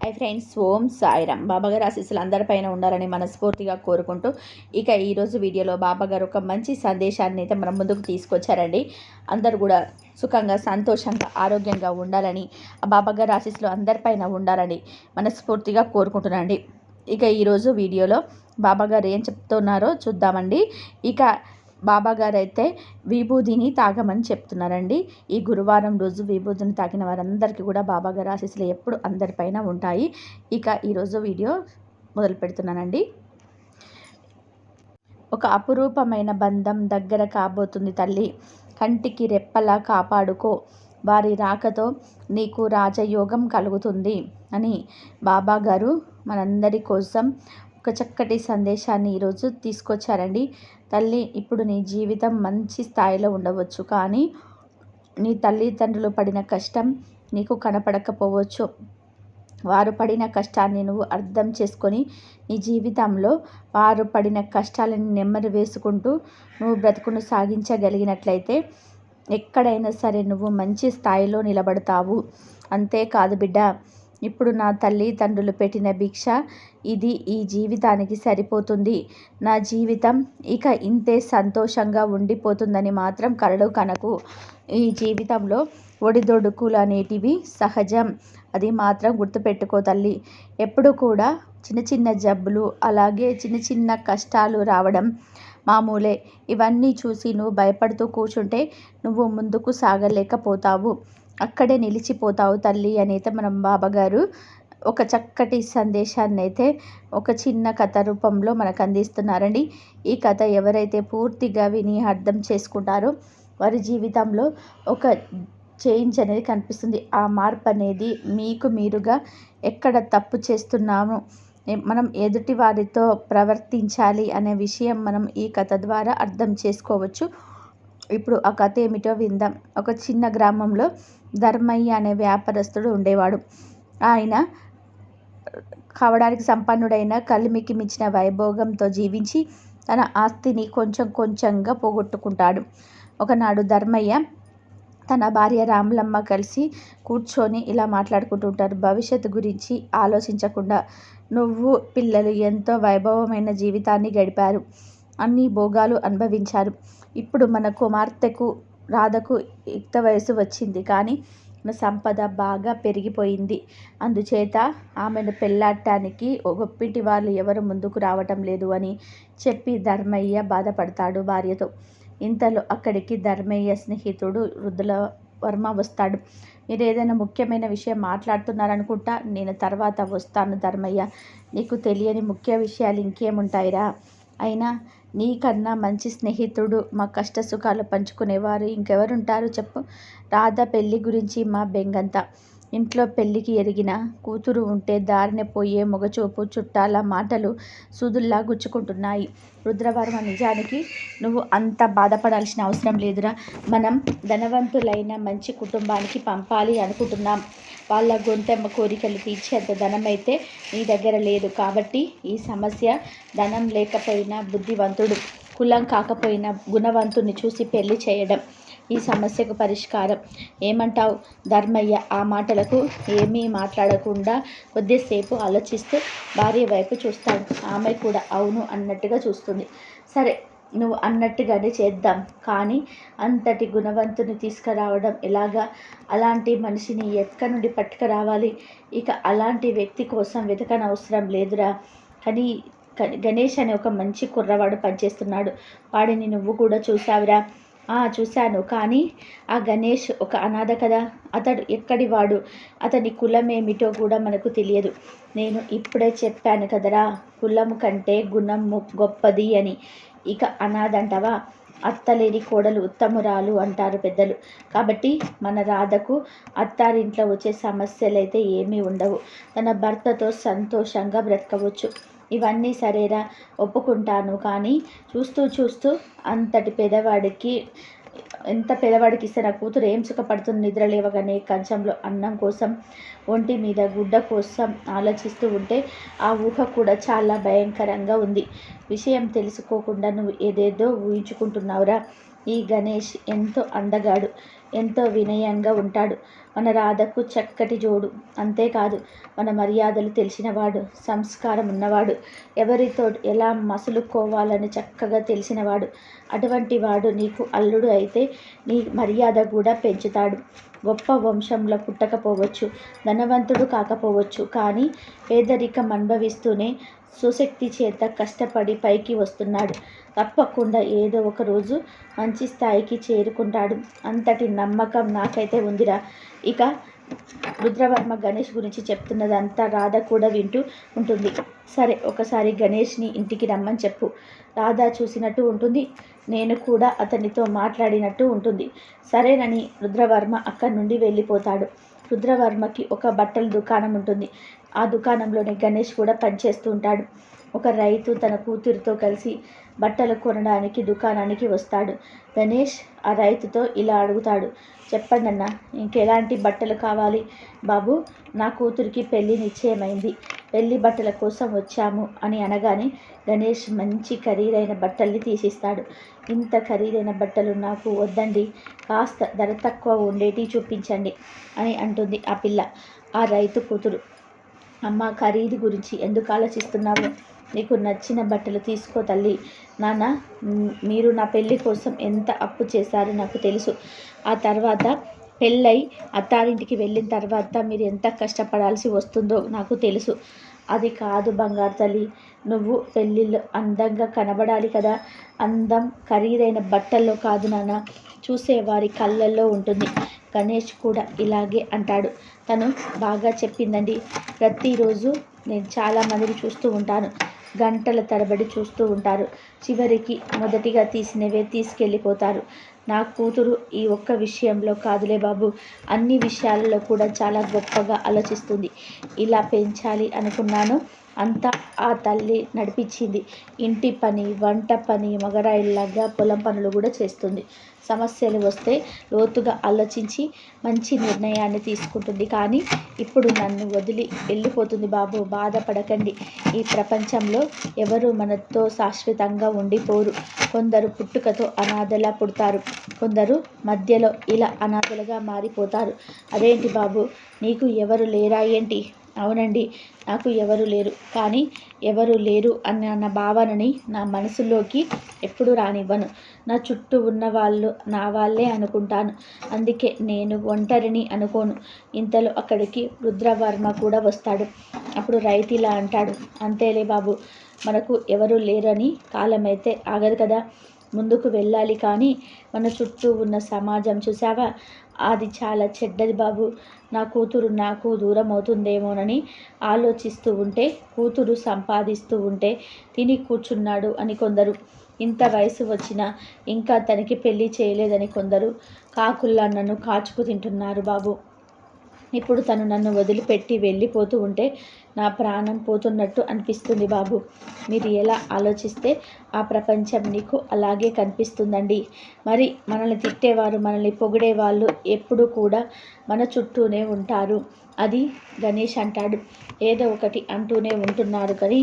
I friends ఓం సాయిరామ్. బాబాగారు ఆశీస్సులు అందరిపైన ఉండాలని మనస్ఫూర్తిగా కోరుకుంటూ ఇక ఈరోజు వీడియోలో బాబాగారు ఒక మంచి సందేశాన్ని అయితే మన ముందుకు తీసుకొచ్చారండి. అందరూ కూడా సుఖంగా సంతోషంగా ఆరోగ్యంగా ఉండాలని ఆ బాబాగారు ఆశీస్సులు అందరిపైన ఉండాలని మనస్ఫూర్తిగా కోరుకుంటున్నాండి ఇక ఈరోజు వీడియోలో బాబాగారు ఏం చెప్తున్నారో చూద్దామండి. ఇక బాబాగారు అయితే విభూదిని తాగమని చెప్తున్నారండి. ఈ గురువారం రోజు విభూదిని తాగిన వారందరికీ కూడా బాబాగారు ఆశీస్సులు ఎప్పుడు అందరిపైన ఉంటాయి. ఇక ఈరోజు వీడియో మొదలు పెడుతున్నానండి. ఒక అపురూపమైన బంధం దగ్గర కాబోతుంది తల్లి. కంటికి రెప్పలా కాపాడుకో. వారి రాకతో నీకు రాజయోగం కలుగుతుంది అని బాబా గారు మనందరి కోసం ఒక చక్కటి సందేశాన్ని ఈరోజు తీసుకొచ్చారండి. తల్లి ఇప్పుడు నీ జీవితం మంచి స్థాయిలో ఉండవచ్చు. కానీ నీ తల్లిదండ్రులు పడిన కష్టం నీకు కనపడకపోవచ్చు. వారు పడిన కష్టాన్ని నువ్వు అర్థం చేసుకొని నీ జీవితంలో వారు పడిన కష్టాలను నెమ్మది వేసుకుంటూ నువ్వు బ్రతుకును సాగించగలిగినట్లయితే ఎక్కడైనా సరే నువ్వు మంచి స్థాయిలో నిలబడతావు. అంతేకాదు బిడ్డ ఇప్పుడు నా తల్లి తండ్రులు పెట్టిన భిక్ష ఇది ఈ జీవితానికి సరిపోతుంది. నా జీవితం ఇక ఇంతే సంతోషంగా ఉండిపోతుందని మాత్రం కలడు కనకు. ఈ జీవితంలో ఒడిదొడుకులు అనేటివి సహజం. అది మాత్రం గుర్తుపెట్టుకో తల్లి. ఎప్పుడు కూడా చిన్న చిన్న జబ్బులు అలాగే చిన్న చిన్న కష్టాలు రావడం మామూలే. ఇవన్నీ చూసి నువ్వు భయపడుతూ కూర్చుంటే నువ్వు ముందుకు సాగలేకపోతావు. అక్కడే నిలిచిపోతావు తల్లి అని అయితే మనం బాబాగారు ఒక చక్కటి సందేశాన్ని అయితే ఒక చిన్న కథ రూపంలో మనకు అందిస్తున్నారండి. ఈ కథ ఎవరైతే పూర్తిగా విని అర్థం చేసుకుంటారో వారి జీవితంలో ఒక చేంజ్ అనేది కనిపిస్తుంది. ఆ మార్పు అనేది మీకు మీరుగా ఎక్కడ తప్పు చేస్తున్నాము? మనం ఎదుటి వారితో ప్రవర్తించాలి అనే విషయం మనం ఈ కథ ద్వారా అర్థం చేసుకోవచ్చు. ఇప్పుడు ఆ కథ ఏమిటో విందాం. ఒక చిన్న గ్రామంలో ధర్మయ్య అనే వ్యాపారస్తుడు ఉండేవాడు. ఆయన కావడానికి సంపన్నుడైన కలిమికి మించిన వైభోగంతో జీవించి తన ఆస్తిని కొంచెం కొంచెంగా పోగొట్టుకుంటాడు. ఒకనాడు ధర్మయ్య తన భార్య రాములమ్మ కలిసి కూర్చొని ఇలా మాట్లాడుకుంటూ ఉంటారు భవిష్యత్తు గురించి ఆలోచించకుండా నువ్వు పిల్లలు ఎంతో వైభవమైన జీవితాన్ని గడిపారు. అన్ని భోగాలు అనుభవించారు. ఇప్పుడు మన కుమార్తెకు రాధకు యుక్త వయసు వచ్చింది. కానీ సంపద బాగా పెరిగిపోయింది. అందుచేత ఆమెను పెళ్ళాడటానికి గొప్పింటి వాళ్ళు ఎవరు ముందుకు రావటం లేదు అని చెప్పి ధర్మయ్య బాధపడతాడు భార్యతో. ఇంతలో అక్కడికి ధర్మయ్య స్నేహితుడు రుద్దుల వర్మ వస్తాడు. మీరు ఏదైనా ముఖ్యమైన విషయం మాట్లాడుతున్నారనుకుంటా నేను తర్వాత వస్తాను ధర్మయ్య. నీకు తెలియని ముఖ్య విషయాలు ఇంకేముంటాయిరా? అయినా నీకన్నా మంచి స్నేహితుడు మా కష్ట సుఖాలు పంచుకునేవారు ఇంకెవరుంటారు చెప్పు? రాధ పెళ్ళి గురించి మా బెంగంతా ఇంట్లో పెళ్ళికి ఎరిగిన కూతురు ఉంటే దారిన పోయే మొగచూపు చుట్టాల మాటలు సూదుల్లా గుచ్చుకుంటున్నాయి. రుద్రవర్మ నిజానికి నువ్వు అంత బాధపడాల్సిన అవసరం లేదురా. మనం ధనవంతులైన మంచి కుటుంబానికి పంపాలి అనుకుంటున్నాం. వాళ్ళ గొంతెమ్మ కోరికలు తీర్చేంత ధనం అయితే నీ దగ్గర లేదు కాబట్టి ఈ సమస్య ధనం లేకపోయినా బుద్ధివంతుడు కులం కాకపోయినా గుణవంతుని చూసి పెళ్ళి చేయడం. ఈ సమస్యకు పరిష్కారం. ఏమంటావు ధర్మయ్య? ఆ మాటలకు ఏమీ మాట్లాడకుండా కొద్దిసేపు ఆలోచిస్తూ భార్య వైపు చూస్తాడు. ఆమె కూడా అవును అన్నట్టుగా చూస్తుంది. సరే నువ్వు అన్నట్టుగానే చేద్దాం. కానీ అంతటి గుణవంతుని తీసుకురావడం ఎలాగా? అలాంటి మనిషిని ఎక్కడి నుండి పట్టుకురావాలి. ఇక అలాంటి వ్యక్తి కోసం వెతకనవసరం లేదురా. కానీ గణేష్ అనే ఒక మంచి కుర్రవాడు పనిచేస్తున్నాడు. వాడిని నువ్వు కూడా చూసావురా చూశాను. కానీ ఆ గణేష్ ఒక అనాథ కదా. అతడు ఎక్కడి వాడు? అతని కులం ఏమిటో కూడా మనకు తెలియదు. నేను ఇప్పుడే చెప్పాను కదరా కులం కంటే గుణం గొప్పది అని. ఇక అనాథ అంటవా అత్తలేని కోడలు ఉత్తమురాలు అంటారు పెద్దలు. కాబట్టి మన రాధకు అత్తారింట్లో వచ్చే సమస్యలు అయితే ఏమీ ఉండవు. తన భర్తతో సంతోషంగా బ్రతకవచ్చు. ఇవన్నీ సరేరా ఒప్పుకుంటాను. కానీ చూస్తూ చూస్తూ అంతటి పెదవాడికి ఎంత పేదవాడికి ఇస్తే నా కూతురు ఏం సుఖపడుతుంది? నిద్ర లేవగానే కంచంలో అన్నం కోసం ఒంటి మీద గుడ్డ కోసం ఆలోచిస్తూ ఉంటే ఆ ఊహ కూడా చాలా భయంకరంగా ఉంది. విషయం తెలుసుకోకుండా నువ్వు ఏదేదో ఊహించుకుంటున్నావురా. ఈ గణేష్ ఎంతో అందగాడు. ఎంతో వినయంగా ఉంటాడు. మన రాధకు చక్కటి జోడు. అంతేకాదు మన మర్యాదలు తెలిసినవాడు సంస్కారం ఉన్నవాడు. ఎవరితో ఎలా మసులుకోవాలని చక్కగా తెలిసినవాడు. అటువంటి వాడు నీకు అల్లుడు అయితే నీ మర్యాద కూడా పెంచుతాడు. గొప్ప వంశంలో పుట్టకపోవచ్చు ధనవంతుడు కాకపోవచ్చు. కానీ పేదరికం అనుభవిస్తూనే సుశక్తి చేత కష్టపడి పైకి వస్తున్నాడు. తప్పకుండా ఏదో ఒక రోజు మంచి స్థాయికి చేరుకుంటాడు. అంతటి నమ్మకం నాకైతే ఉందిరా. ఇక రుద్రవర్మ గణేష్ గురించి చెప్తున్నదంతా రాధ కూడా వింటూ ఉంటుంది. సరే ఒకసారి గణేష్ని ఇంటికి రమ్మని చెప్పు. రాధ చూసినట్టు ఉంటుంది. నేను కూడా అతనితో మాట్లాడినట్టు ఉంటుంది. సరేనని రుద్రవర్మ అక్కడి నుండి వెళ్ళిపోతాడు. రుద్రవర్మకి ఒక బట్టల దుకాణం ఉంటుంది. ఆ దుకాణంలోనే గణేష్ కూడా పనిచేస్తూ ఉంటాడు. ఒక రైతు తన కూతురితో కలిసి బట్టలు కొనడానికి దుకాణానికి వస్తాడు. గణేష్ ఆ రైతుతో ఇలా అడుగుతాడు చెప్పండి అన్న ఇంకెలాంటి బట్టలు కావాలి? బాబు నా కూతురికి పెళ్ళి నిశ్చయమైంది. పెళ్ళి బట్టల కోసం వచ్చాము అని అనగానే గణేష్ మంచి ఖరీదైన బట్టల్ని తీసిస్తాడు. ఇంత ఖరీదైన బట్టలు నాకు వద్దండి కాస్త ధర తక్కువ ఉండేటి చూపించండి అని అంటుంది ఆ పిల్ల. ఆ రైతు కూతురు అమ్మ ఖరీదు గురించి ఎందుకు ఆలోచిస్తున్నావు? నీకు నచ్చిన బట్టలు తీసుకో తల్లి. నాన్న మీరు నా పెళ్ళి కోసం ఎంత అప్పు చేశారో నాకు తెలుసు. ఆ తర్వాత పెళ్ళై అత్తారింటికి వెళ్ళిన తర్వాత మీరు ఎంత కష్టపడాల్సి వస్తుందో నాకు తెలుసు. అది కాదు బంగారు తల్లి. నువ్వు పెళ్ళిళ్ళు అందంగా కనబడాలి కదా. అందం ఖరీదైన బట్టల్లో కాదు నాన్న. చూసేవారి కళ్ళల్లో ఉంటుంది. గణేష్ కూడా ఇలాగే అంటాడు. తను బాగా చెప్పిందండి. ప్రతిరోజు నేను చాలామందిని చూస్తూ ఉంటాను. గంటల తరబడి చూస్తూ ఉంటారు. చివరికి మొదటిగా తీసినవే తీసుకెళ్ళిపోతారు. నా కూతురు ఈ ఒక్క విషయంలో కాదులే బాబు. అన్ని విషయాలలో కూడా చాలా గొప్పగా ఆలోచిస్తుంది. ఇలా పెంచాలి అనుకున్నాను. అంతా ఆ తల్లి నడిపించింది. ఇంటి పని వంట పని మగరాయిల్లాగా పొలం పనులు కూడా చేస్తుంది. సమస్యలు వస్తే లోతుగా ఆలోచించి మంచి నిర్ణయాన్ని తీసుకుంటుంది. కానీ ఇప్పుడు నన్ను వదిలి వెళ్ళిపోతుంది బాబు. బాధపడకండి. ఈ ప్రపంచంలో ఎవరు మనతో శాశ్వతంగా ఉండిపోరు. కొందరు పుట్టుకతో అనాథలా పుడతారు. కొందరు మధ్యలో ఇలా అనాథలుగా మారిపోతారు. అదేంటి బాబు? నీకు ఎవరు లేరా ఏంటి? అవునండి నాకు ఎవరు లేరు. కానీ ఎవరు లేరు అన్న భావనని నా మనసులోకి ఎప్పుడు రానివ్వను. నా చుట్టూ ఉన్న వాళ్ళు నా వాళ్ళే అనుకుంటాను. అందుకే నేను ఒంటరిని అనుకోను. ఇంతలో అక్కడికి రుద్రవర్మ కూడా వస్తాడు. అప్పుడు రైతిలా అంటాడు అంతేలే బాబు మనకు ఎవరు లేరని కాలమైతే ఆగదు కదా. ముందుకు వెళ్ళాలి కానీ మన చుట్టూ ఉన్న సమాజం చూసావా అది చాలా చెడ్డది బాబు. నా కూతురు నాకు దూరం అవుతుందేమోనని ఆలోచిస్తూ ఉంటే కూతురు సంపాదిస్తూ ఉంటే తిని కూర్చున్నాడు అని కొందరు. ఇంత వయసు వచ్చినా ఇంకా తనకి పెళ్ళి చేయలేదని కొందరు కాకుల్లా నన్ను కాచుకు తింటున్నారు బాబు. ఇప్పుడు తను నన్ను వదిలిపెట్టి వెళ్ళిపోతూ ఉంటే నా ప్రాణం పోతున్నట్టు అనిపిస్తుంది బాబు. మీరు ఎలా ఆలోచిస్తే ఆ ప్రపంచం నీకు అలాగే కనిపిస్తుందండి. మరి మనల్ని తిట్టేవారు మనల్ని పొగిడేవాళ్ళు ఎప్పుడు కూడా మన చుట్టూనే ఉంటారు. అది గణేష్ అంటాడు. ఏదో ఒకటి అంటూనే ఉంటున్నారు కానీ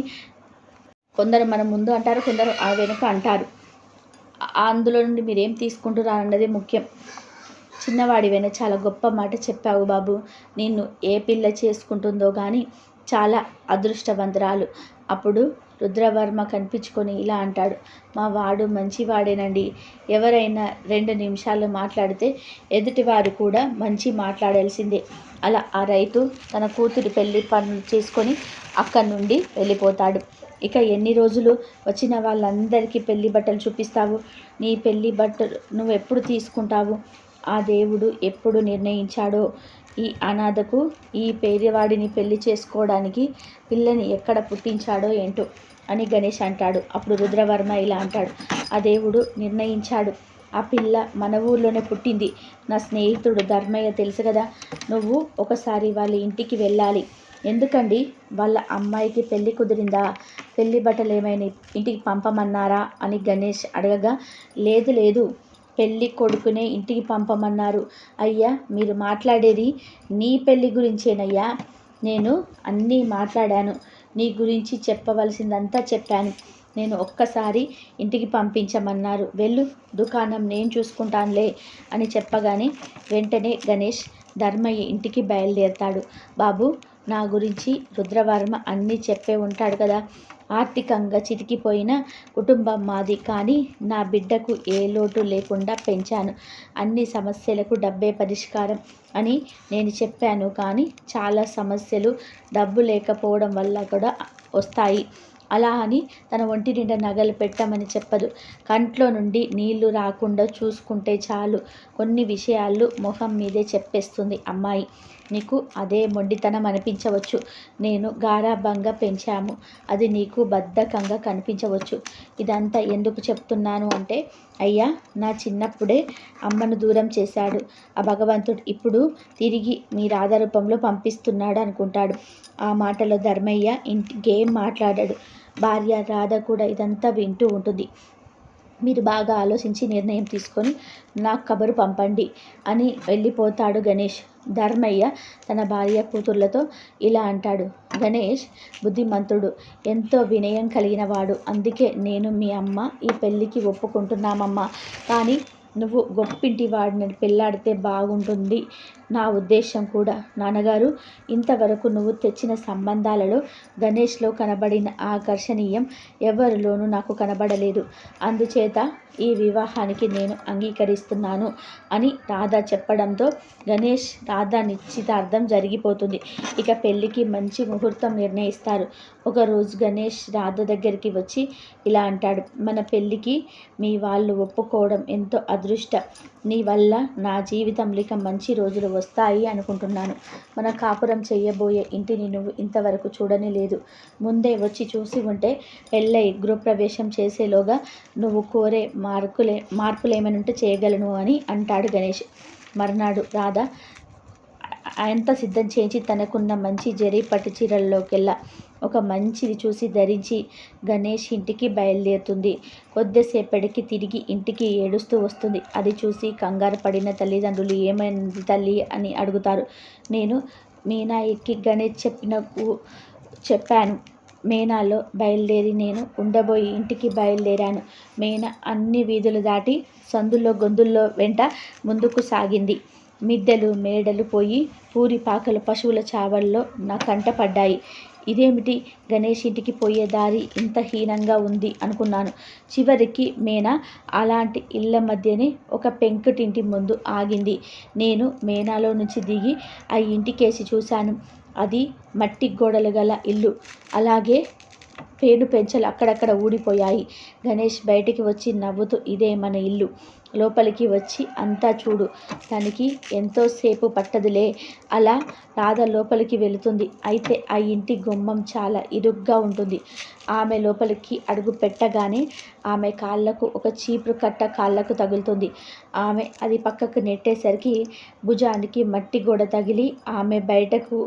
కొందరు మన ముందు అంటారు కొందరు ఆ వెనుక అంటారు. అందులో నుండి మీరేం తీసుకుంటున్నారు అన్నది ముఖ్యం. చిన్నవాడివైనా చాలా గొప్ప మాట చెప్పావు బాబు. నిన్ను ఏ పిల్ల చేసుకుంటుందో కానీ చాలా అదృష్టవంతురాలు. అప్పుడు రుద్రవర్మ కనిపించుకొని ఇలా అంటాడు. మా వాడు మంచివాడేనండి. ఎవరైనా రెండు నిమిషాలు మాట్లాడితే ఎదుటివారు కూడా మంచి మాట్లాడాల్సిందే. అలా ఆ రైతు తన కూతురు పెళ్ళి పనులు చేసుకొని అక్కడి నుండి వెళ్ళిపోతాడు. ఇక ఎన్ని రోజులు వచ్చిన వాళ్ళందరికీ పెళ్ళి బట్టలు చూపిస్తావు? నీ పెళ్ళి బట్టలు నువ్వు ఎప్పుడు తీసుకుంటావు? ఆ దేవుడు ఎప్పుడు నిర్ణయించాడో? ఈ అనాథకు ఈ పేదవాడిని పెళ్ళి చేసుకోవడానికి పిల్లని ఎక్కడ పుట్టించాడో ఏంటో? అని గణేష్ అంటాడు. అప్పుడు రుద్రవర్మ ఇలా అంటాడు. ఆ దేవుడు నిర్ణయించాడు. ఆ పిల్ల మన ఊర్లోనే పుట్టింది. నా స్నేహితుడు ధర్మయ్య తెలుసు కదా. నువ్వు ఒకసారి వాళ్ళ ఇంటికి వెళ్ళాలి. ఎందుకండి? వాళ్ళ అమ్మాయికి పెళ్ళి కుదిరిందా? పెళ్ళి బట్టలు ఏమైనా ఇంటికి పంపమన్నారా? అని గణేష్ అడగగా లేదు లేదు. పెళ్ళి కొడుకునే ఇంటికి పంపమన్నారు. అయ్యా మీరు మాట్లాడేది నీ పెళ్ళి గురించేనయ్యా. నేను అన్నీ మాట్లాడాను. నీ గురించి చెప్పవలసిందంతా చెప్పాను. నేను ఒక్కసారి ఇంటికి పంపించమన్నారు. వెళ్ళు దుకాణం నేను చూసుకుంటానులే అని చెప్పగానే వెంటనే గణేష్ ధర్మయ్య ఇంటికి బయలుదేరతాడు. బాబు నా గురించి రుద్రవర్మ అన్నీ చెప్పే ఉంటాడు కదా. ఆర్థికంగా చితికిపోయిన కుటుంబం మాది. కానీ నా బిడ్డకు ఏ లోటు లేకుండా పెంచాను. అన్ని సమస్యలకు డబ్బే పరిష్కారం అని నేను చెప్పాను. కానీ చాలా సమస్యలు డబ్బు లేకపోవడం వల్ల కూడా వస్తాయి. అలా అని తన ఒంటి నిండా నగలు పెట్టమని చెప్పదు. కంట్లో నుండి నీళ్ళు రాకుండా చూసుకుంటే చాలు. కొన్ని విషయాలు మొహం మీదే చెప్పేస్తుంది అమ్మాయి. నీకు అదే మొండితనం అనిపించవచ్చు. నేను గారాభంగా పెంచాము. అది నీకు బద్ధకంగా కనిపించవచ్చు. ఇదంతా ఎందుకు చెప్తున్నాను అంటే అయ్యా నా చిన్నప్పుడే అమ్మను దూరం చేశాడు. ఆ భగవంతుడు ఇప్పుడు తిరిగి మీ రాధారూపంలో పంపిస్తున్నాడు అనుకుంటాడు. ఆ మాటలో ధర్మయ్య ఇంటికేం మాట్లాడాడు. భార్య రాధ కూడా ఇదంతా వింటూ ఉంటుంది. మీరు బాగా ఆలోచించి నిర్ణయం తీసుకొని నాకు కబరు పంపండి అని వెళ్ళిపోతాడు గణేష్. ధర్మయ్య తన భార్య కూతుర్లతో ఇలా అంటాడు. గణేష్ బుద్ధిమంతుడు ఎంతో వినయం కలిగిన వాడు. అందుకే నేను మీ అమ్మ ఈ పెళ్ళికి ఒప్పుకుంటున్నామమ్మా. కానీ నువ్వు గొప్పింటి వాడిని పెళ్ళాడితే బాగుంటుంది. నా ఉద్దేశం కూడా. నాన్నగారు ఇంతవరకు నువ్వు తెచ్చిన సంబంధాలలో గణేష్లో కనబడిన ఆకర్షణీయం ఎవరిలోనూ నాకు కనబడలేదు. అందుచేత ఈ వివాహానికి నేను అంగీకరిస్తున్నాను అని రాధా చెప్పడంతో గణేష్ రాధా నిశ్చితార్థం జరిగిపోతుంది. ఇక పెళ్ళికి మంచి ముహూర్తం నిర్ణయిస్తారు. ఒకరోజు గణేష్ రాధ దగ్గరికి వచ్చి ఇలా అంటాడు మన పెళ్ళికి మీ వాళ్ళు ఒప్పుకోవడం ఎంతో అదృష్టం. నీ వల్ల నా జీవితంలో ఇక మంచి రోజులు వస్తాయి అనుకుంటున్నాను. మన కాపురం చేయబోయే ఇంటిని నువ్వు ఇంతవరకు చూడని లేదు ముందే వచ్చి చూసి ఉంటే పెళ్ళై గృహప్రవేశం చేసేలోగా నువ్వు కోరే మార్కులే మార్పులు ఏమైనా ఉంటే చేయగలను అని అంటాడు గణేష్. మర్నాడు రాధ ఆయంత సిద్ధం చేయించి తనకున్న మంచి జరీ పట్టు చీరల్లోకెల్లా ఒక మంచిది చూసి ధరించి గణేష్ ఇంటికి బయలుదేరుతుంది. కొద్దిసేపటికి తిరిగి ఇంటికి ఏడుస్తూ వస్తుంది. అది చూసి కంగారు పడిన తల్లిదండ్రులు ఏమైంది తల్లి? అని అడుగుతారు. నేను మీనా ఎక్కి గణేష్ చెప్పిన చెప్పాను. మేనాలో బయలుదేరి నేను ఉండబోయి ఇంటికి బయలుదేరాను. మేనా అన్ని వీధులు దాటి సందుల్లో గొంతుల్లో వెంట ముందుకు సాగింది. మిద్దెలు మేడలు పోయి పూరి పాకలు పశువుల చావల్లో నా కంట పడ్డాయి. ఇదేమిటి? గణేష్ ఇంటికి పోయే దారి ఇంత హీనంగా ఉంది అనుకున్నాను. చివరికి మేనా అలాంటి ఇళ్ళ మధ్యనే ఒక పెంకుటింటి ముందు ఆగింది. నేను మేనాలో నుంచి దిగి ఆ ఇంటికేసి చూశాను. అది మట్టి గోడలు గల ఇల్లు. అలాగే పేను పెంచలు అక్కడక్కడ ఊడిపోయాయి. గణేష్ బయటికి వచ్చి నవ్వుతూ ఇదే మన ఇల్లు. లోపలికి వచ్చి అంతా చూడు తనకి ఎంతోసేపు పట్టదులే అలా రాధ లోపలికి వెళుతుంది. అయితే ఆ ఇంటి గుమ్మం చాలా ఇరుగ్గా ఉంటుంది. ఆమె లోపలికి అడుగు పెట్టగానే ఆమె కాళ్ళకు ఒక చీపురు కట్ట కాళ్ళకు తగులుతుంది. ఆమె అది పక్కకు నెట్టేసరికి భుజానికి మట్టి గోడ తగిలి ఆమె బయటకు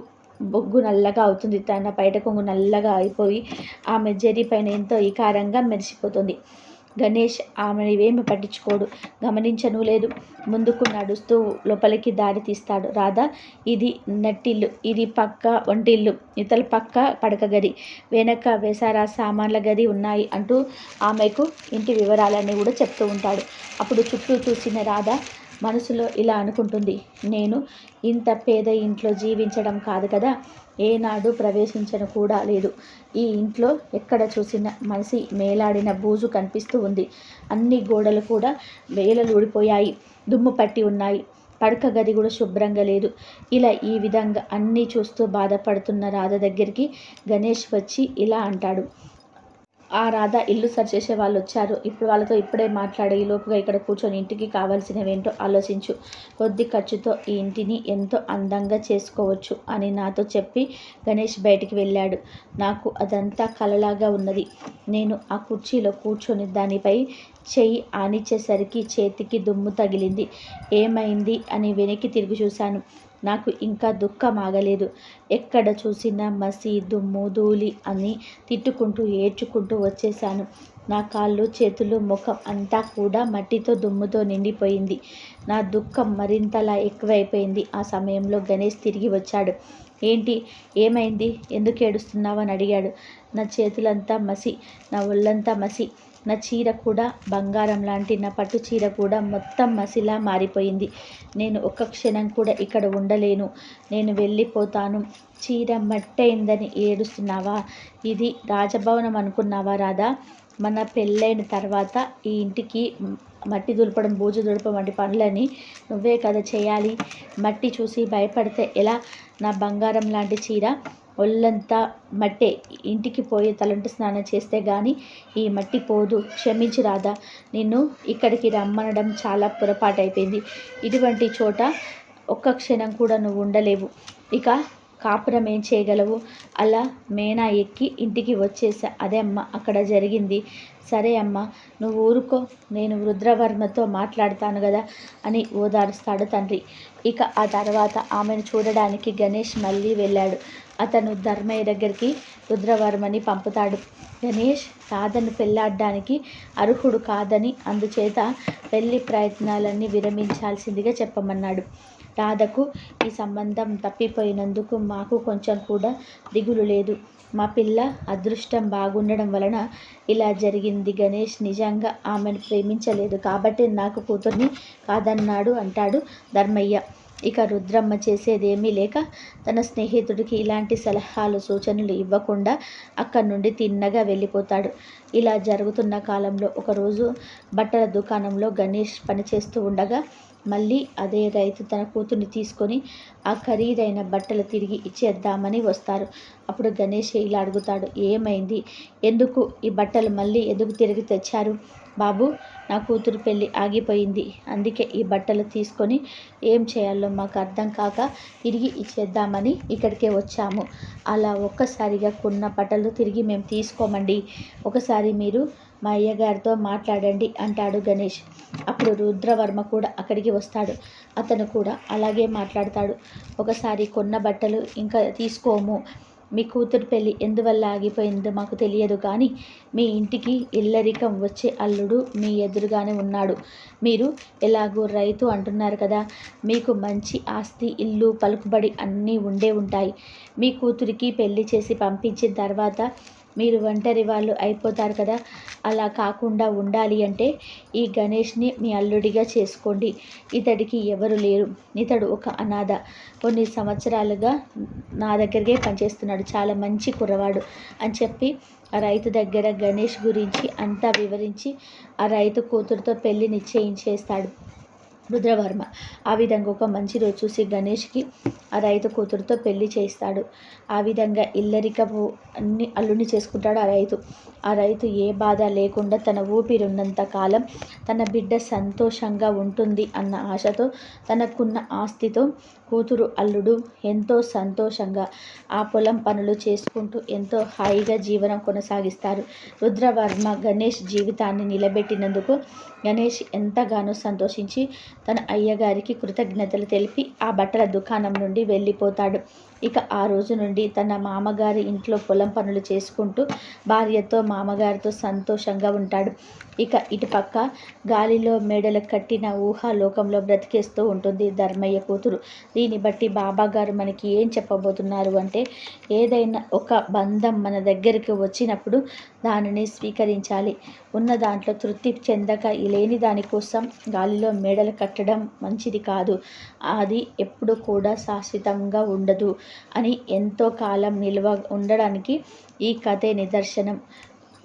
బొగ్గు నల్లగా అవుతుంది. తన బయట కొంగు నల్లగా అయిపోయి ఆమె జరి పైన ఎంతో ఇకారంగా మెరిసిపోతుంది. గణేష్ ఆమెను ఇవేమి పట్టించుకోడు గమనించను లేదు. ముందుకు నడుస్తూ లోపలికి దారి తీస్తాడు. రాధా ఇది నట్టిల్లు ఇది పక్క వంటిల్లు ఇతల పక్క పడక గది వెనక వేసారా సామాన్ల గది ఉన్నాయి అంటూ ఆమెకు ఇంటి వివరాలన్నీ కూడా చెప్తూ ఉంటాడు. అప్పుడు చుట్టూ చూసిన రాధ మనసులో ఇలా అనుకుంటుంది. నేను ఇంత పేద ఇంట్లో జీవించడం కాదు కదా. ఏనాడు ప్రవేశించను కూడా లేదు. ఈ ఇంట్లో ఎక్కడ చూసిన మనిషి మేలాడిన బూజు కనిపిస్తూ ఉంది. అన్ని గోడలు కూడా వేలలూడిపోయాయి దుమ్ము పట్టి ఉన్నాయి. పడక గది కూడా శుభ్రంగా లేదు. ఇలా ఈ విధంగా అన్నీ చూస్తూ బాధపడుతున్న రాధ దగ్గరికి గణేష్ వచ్చి ఇలా అంటాడు. ఆ రాధ ఇల్లు సరిచేసే వాళ్ళు వచ్చారు ఇప్పుడు వాళ్ళతో ఇప్పుడే మాట్లాడే ఈ లోపుగా ఇక్కడ కూర్చొని ఇంటికి కావాల్సినవేంటో ఆలోచించు. కొద్ది ఖర్చుతో ఈ ఇంటిని ఎంతో అందంగా చేసుకోవచ్చు అని నాతో చెప్పి గణేష్ బయటికి వెళ్ళాడు. నాకు అదంతా కలలాగా ఉన్నది. నేను ఆ కుర్చీలో కూర్చొని దానిపై చెయ్యి ఆనిచ్చేసరికి చేతికి దుమ్ము తగిలింది. ఏమైంది అని వెనక్కి తిరిగి చూశాను. నాకు ఇంకా దుఃఖం ఆగలేదు ఎక్కడ చూసినా మసి దుమ్ము ధూళి అని తిట్టుకుంటూ ఏడ్చుకుంటూ వచ్చేసాను నా కాళ్ళు చేతులు ముఖం అంతా కూడా మట్టితో దుమ్ముతో నిండిపోయింది. నా దుఃఖం మరింతలా ఎక్కువైపోయింది. ఆ సమయంలో గణేష్ తిరిగి వచ్చాడు. ఏంటి? ఏమైంది? ఎందుకు ఏడుస్తున్నావు? అని అడిగాడు. నా చేతులంతా మసి నా ఒళ్ళంతా మసి నా చీర కూడా బంగారం లాంటి నా పట్టు చీర కూడా మొత్తం మసిలా మారిపోయింది. నేను ఒక్క క్షణం కూడా ఇక్కడ ఉండలేను. నేను వెళ్ళిపోతాను. చీర మట్టయిందని ఏడుస్తున్నావా? ఇది రాజభవనం అనుకున్నావా రాధా? మన పెళ్ళైన తర్వాత ఈ ఇంటికి మట్టి దులపడం బూజు దులపడం వంటి పనులని నువ్వే కదా చేయాలి. మట్టి చూసి భయపడితే ఎలా? నా బంగారం లాంటి చీర ఒళ్ళంతా మట్టే. ఇంటికి పోయి తలంటు స్నానం చేస్తే కానీ ఈ మట్టి పోదు. క్షమించి రాదా నిన్ను ఇక్కడికి రమ్మనడం చాలా పొరపాటైపోయింది. ఇటువంటి చోట ఒక్క క్షణం కూడా నువ్వు ఉండలేవు. ఇక కాపురం ఏం చేయగలవు? అలా మేనా ఎక్కి ఇంటికి వచ్చేసా. అదే అమ్మ అక్కడ జరిగింది. సరే అమ్మ నువ్వు ఊరుకో. నేను రుద్రవర్మతో మాట్లాడతాను కదా అని ఓదారుస్తాడు తండ్రి. ఇక ఆ తర్వాత ఆమెను చూడడానికి గణేష్ మళ్ళీ వెళ్ళాడు. అతను ధర్మయ్య దగ్గరికి రుద్రవర్మని పంపుతాడు. గణేష్ రాధను పెళ్ళాడడానికి అర్హుడు కాదని అందుచేత పెళ్ళి ప్రయత్నాలన్నీ విరమించాల్సిందిగా చెప్పమన్నాడు. రాధకు ఈ సంబంధం తప్పిపోయినందుకు మాకు కొంచెం కూడా దిగులు లేదు. మా పిల్ల అదృష్టం బాగుండడం వలన ఇలా జరిగింది గణేష్. నిజంగా ఆమెను ప్రేమించలేదు కాబట్టి నాకు కూతుర్ని కాదన్నాడు అంటాడు ధర్మయ్య. ఇక రుద్రమ్మ చేసేదేమీ లేక తన స్నేహితుడికి ఇలాంటి సలహాలు సూచనలు ఇవ్వకుండా అక్కడి నుండి తిన్నగా వెళ్ళిపోతాడు. ఇలా జరుగుతున్న కాలంలో ఒకరోజు బట్టల దుకాణంలో గణేష్ పనిచేస్తూ ఉండగా మళ్ళీ అదే రైతు తన కూతుర్ని తీసుకొని ఆ ఖరీదైన బట్టలు తిరిగి ఇచ్చేద్దామని వస్తారు. అప్పుడు గణేష్ ఇలా అడుగుతాడు ఏమైంది? ఎందుకు ఈ బట్టలు మళ్ళీ ఎందుకు తిరిగి తెచ్చారు? బాబు నా కూతురు పెళ్ళి ఆగిపోయింది. అందుకే ఈ బట్టలు తీసుకొని ఏం చేయాలో మాకు అర్థం కాక తిరిగి ఇచ్చేద్దామని ఇక్కడికే వచ్చాము. అలా ఒక్కసారిగా కొన్న బట్టలు తిరిగి మేము తీసుకోమండి. ఒకసారి మీరు మా అయ్యగారితో మాట్లాడండి అంటాడు గణేష్. అప్పుడు రుద్రవర్మ కూడా అక్కడికి వస్తాడు. అతను కూడా అలాగే మాట్లాడతాడు. ఒకసారి కొన్న బట్టలు ఇంకా తీసుకోము. మీ కూతురు పెళ్ళి ఎందువల్ల ఆగిపోయిందో మాకు తెలియదు కానీ మీ ఇంటికి ఇల్లరికం వచ్చే అల్లుడు మీ ఎదురుగానే ఉన్నాడు. మీరు ఎలాగో రైతు అంటున్నారు కదా మీకు మంచి ఆస్తి ఇల్లు పలుకుబడి అన్నీ ఉండే ఉంటాయి. మీ కూతురికి పెళ్ళి చేసి పంపించిన తర్వాత మీరు ఒంటరి వాళ్ళు అయిపోతారు కదా? అలా కాకుండా ఉండాలి అంటే ఈ గణేష్ని మీ అల్లుడిగా చేసుకోండి. ఇతడికి ఎవరు లేరు. ఇతడు ఒక అనాథ. కొన్ని సంవత్సరాలుగా నా దగ్గరికే పనిచేస్తున్నాడు. చాలా మంచి కుర్రవాడు అని చెప్పి ఆ రైతు దగ్గర గణేష్ గురించి అంతా వివరించి ఆ రైతు కూతురుతో పెళ్ళి నిశ్చయించేస్తాడు. రుద్రవర్మ. ఆ విధంగా ఒక మంచి రోజు చూసి గణేష్కి ఆ రైతు కూతురుతో పెళ్ళి చేస్తాడు ఆ విధంగా ఇల్లరికపు అన్ని అల్లుని చేసుకుంటాడు ఆ రైతు. ఆ రైతు ఏ బాధ లేకుండా తన ఊపిరున్నంత కాలం తన బిడ్డ సంతోషంగా ఉంటుంది అన్న ఆశతో తనకున్న ఆస్తితో కూతురు అల్లుడు ఎంతో సంతోషంగా ఆ పొలం పనులు చేసుకుంటూ ఎంతో హాయిగా జీవనం కొనసాగిస్తారు. రుద్రవర్మ గణేష్ జీవితాన్ని నిలబెట్టినందుకు గణేష్ ఎంతగానో సంతోషించి తన అయ్యగారికి కృతజ్ఞతలు తెలిపి ఆ బట్టల దుకాణం నుండి వెళ్ళిపోతాడు. ఇక ఆ రోజు నుండి తన మామగారి ఇంట్లో పొలం పనులు చేసుకుంటూ భార్యతో మామగారితో సంతోషంగా ఉంటాడు. ఇక ఇటుపక్క గాలిలో మెడలు కట్టిన ఊహాలోకంలో బ్రతికేస్తూ ఉంటుంది ధర్మయ్య కూతురు. దీన్ని బట్టి బాబాగారు మనకి ఏం చెప్పబోతున్నారు అంటే ఏదైనా ఒక బంధం మన దగ్గరికి వచ్చినప్పుడు దానిని స్వీకరించాలి. ఉన్న దాంట్లో తృప్తి చెందక లేని దానికోసం గాలిలో మేడలు కట్టడం మంచిది కాదు. అది ఎప్పుడు కూడా శాశ్వతంగా ఉండదు అని ఎంతో కాలం నిల్వ ఉండడానికి ఈ కథే నిదర్శనం.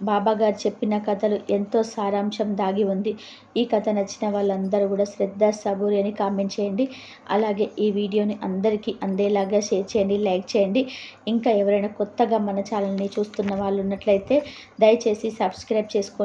బాబాగారు చెప్పిన కథలు ఎంతో సారాంశం దాగి ఉంది. ఈ కథ నచ్చిన వాళ్ళందరూ కూడా శ్రద్ధ సబూరి అని కామెంట్ చేయండి. అలాగే ఈ వీడియోని అందరికీ అందేలాగా షేర్ చేయండి లైక్ చేయండి. ఇంకా ఎవరైనా కొత్తగా మన ఛానల్ని చూస్తున్న వాళ్ళు ఉన్నట్లయితే దయచేసి సబ్స్క్రైబ్ చేసుకొని